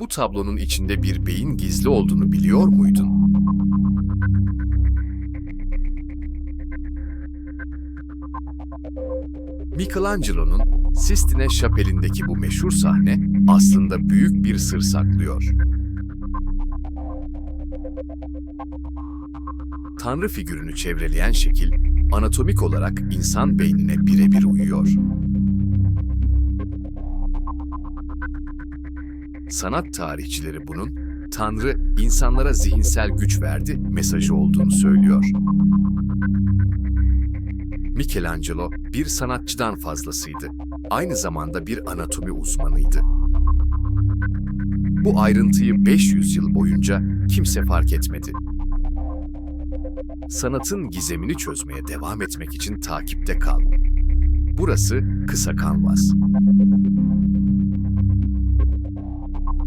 Bu tablonun içinde bir beyin gizli olduğunu biliyor muydun? Michelangelo'nun Sistine Şapeli'ndeki bu meşhur sahne aslında büyük bir sır saklıyor. Tanrı figürünü çevreleyen şekil anatomik olarak insan beynine birebir uyuyor. Sanat tarihçileri bunun Tanrı insanlara zihinsel güç verdi mesajı olduğunu söylüyor. Michelangelo bir sanatçıdan fazlasıydı. Aynı zamanda bir anatomi uzmanıydı. Bu ayrıntıyı 500 yıl boyunca kimse fark etmedi. Sanatın gizemini çözmeye devam etmek için takipte kal. Burası Kısa Kanvas.